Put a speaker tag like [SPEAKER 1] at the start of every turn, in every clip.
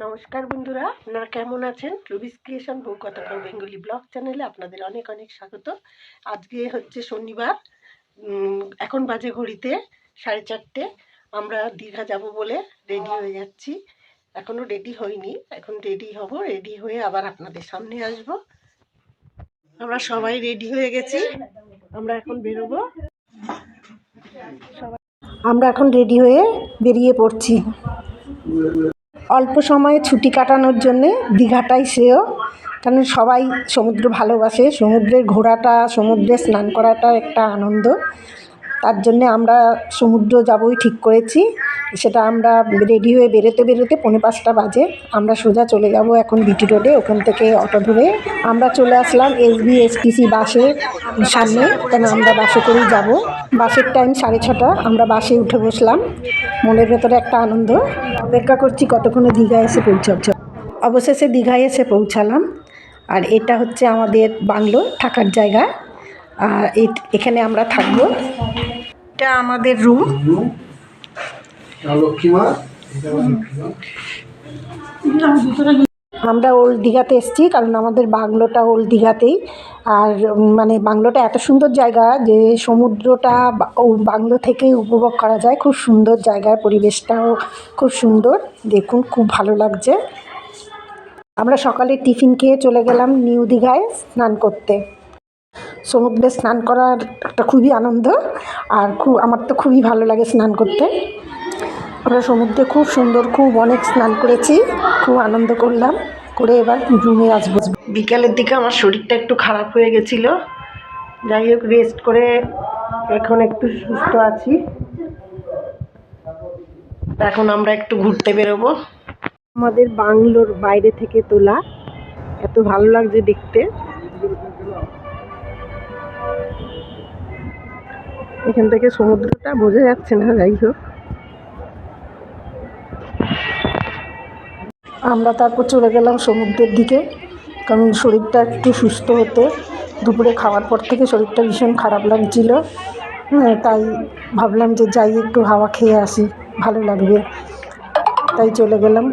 [SPEAKER 1] নমস্কার বন্ধুরা, আপনারা কেমন আছেন? রুবিস ক্রিয়েশন, বউ কথাকার বেঙ্গলি ব্লগ চ্যানেলে আপনাদের অনেক অনেক স্বাগত। আজকে হচ্ছে শনিবার এখন বাজে ঘড়িতে সাড়ে চারটে। আমরা দীঘা যাব বলে রেডি হয়ে যাচ্ছি। এখনও রেডি হইনি, এখন রেডি হব রেডি হয়ে আবার আপনাদের সামনে আসব। আমরা সবাই রেডি হয়ে গেছি, আমরা এখন বেরোবো। সবাই আমরা এখন রেডি হয়ে বেরিয়ে পড়ছি। অল্প সময়ে ছুটি কাটানোর জন্যে দীঘাটাই শ্রেয়। কারণ সবাই সমুদ্র ভালোবাসে, সমুদ্রের ঘোরাটা, সমুদ্রে স্নান করাটা একটা আনন্দ। তার জন্যে আমরা সমুদ্র যাবই ঠিক করেছি। সেটা আমরা রেডি হয়ে বেরোতে বেরোতে পৌনে পাঁচটা বাজে। আমরা সোজা চলে যাব এখন বিটি রোডে ওখান থেকে অটো ধরে। আমরা চলে আসলাম এসবি এসটিসি বাসের সামনে। কেন আমরা বাসে করেই যাব? বাসের টাইম সাড়ে ছটা। আমরা বাসে উঠে বসলাম। মনের ভেতরে একটা আনন্দ। অপেক্ষা করছি কতক্ষণে দীঘায় এসে পৌঁছাচ্ছে অবশেষে দীঘায় এসে পৌঁছালাম। আর এটা হচ্ছে আমাদের বাংলো থাকার জায়গা। আর এখানে আমরা থাকব। এটা আমাদের রুম আমরা ওল্ড দীঘাতে এসেছি, কারণ আমাদের বাংলোটা ওল্ড দীঘাতেই। আর মানে বাংলোটা এত সুন্দর জায়গা যে সমুদ্রটা বাংলো থেকেই উপভোগ করা যায়। খুব সুন্দর জায়গায়, পরিবেশটাও খুব সুন্দর। দেখুন, খুব ভালো লাগছে। আমরা সকালে টিফিন খেয়ে চলে গেলাম নিউ দীঘায় স্নান করতে। সমুদ্রে স্নান করার একটা খুবই আনন্দ, আর খুব, আমার তো খুবই ভালো লাগে স্নান করতে। আমরা সমুদ্রে খুব সুন্দর, খুব অনেক স্নান করেছি, খুব আনন্দ করলাম, করে এবার রুমে আসব। বিকালের দিকে আমার শরীরটা একটু খারাপ হয়ে গেছিল। যাই হোক রেস্ট করে এখন একটু সুস্থ আছি। এখন আমরা একটু ঘুরতে বেরোবো। আমাদের বাংলোর বাইরে থেকে তোলা। এত ভালো লাগছে দেখতে। এখান থেকে সমুদ্রটা বোঝা যাচ্ছে না, যাই হোক। আমরা তারপর চলে গেলাম সমুদ্রের দিকে, কারণ শরীরটা একটু সুস্থ হতে, দুপুরে খাওয়ার পর থেকে শরীরটা ভীষণ খারাপ লাগছিল। হ্যাঁ তাই ভাবলাম যে যাই, একটু হাওয়া খেয়ে আসি, ভালো লাগবে। তাই চলে গেলাম।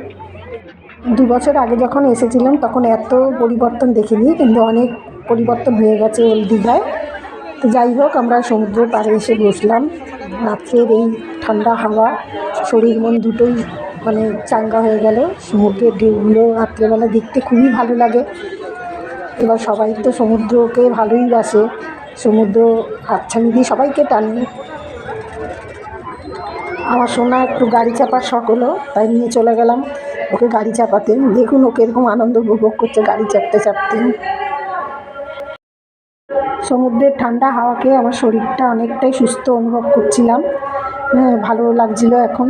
[SPEAKER 1] দু বছর আগে যখন এসেছিলাম, তখন এত পরিবর্তন দেখিনি, কিন্তু অনেক পরিবর্তন হয়ে গেছে ওই দীঘায়। তো যাই হোক, আমরা সমুদ্রের পাড়ে এসে বসলাম। রাত্রের এই ঠান্ডা হাওয়া, শরীর মন দুটোই মানে চাঙ্গা হয়ে গেল। সমুদ্রের ঢেউগুলো রাত্রেবেলা দেখতে খুবই ভালো লাগে। এবার সবাই তো সমুদ্রকে ভালোই বাসে। সমুদ্র হাতছানি দিয়ে সবাইকে টানে। আমার সোনা একটু গাড়ি চাপার শখ হলো, তাই নিয়ে চলে গেলাম। ওকে গাড়ি চাপাতে। দেখুন ওকে এরকম আনন্দ উপভোগ করছে গাড়ি চাপতে চাপতে। সমুদ্রের ঠান্ডা হাওয়াকে আমার শরীরটা অনেকটাই সুস্থ অনুভব করছিলাম। হ্যাঁ ভালো লাগছিল এখন।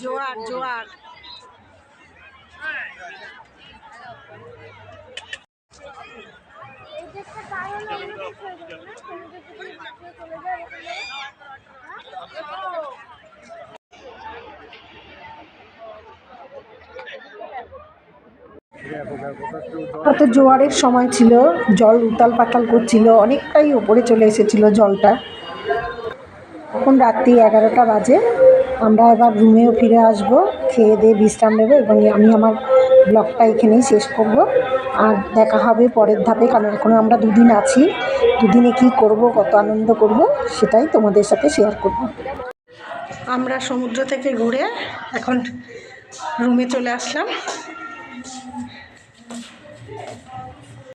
[SPEAKER 1] জোয়ার জোয়ার। তো জোয়ারের সময় ছিল, জল উতাল পাতাল করছিল, অনেকটাই ওপরে চলে এসেছিল জলটা। এখন রাত্রি এগারোটা বাজে। আমরা এবার রুমেও ফিরে আসব, খেয়ে দিয়ে বিশ্রাম নেব এবং আমি আমার ব্লগটা এখানেই শেষ করব। আর দেখা হবে পরের ধাপে, কারণ এখনও আমরা দুদিন আছি। দুদিনে কি করব, কত আনন্দ করব, সেটাই তোমাদের সাথে শেয়ার করব। আমরা সমুদ্র থেকে ঘুরে এখন রুমে চলে আসলাম।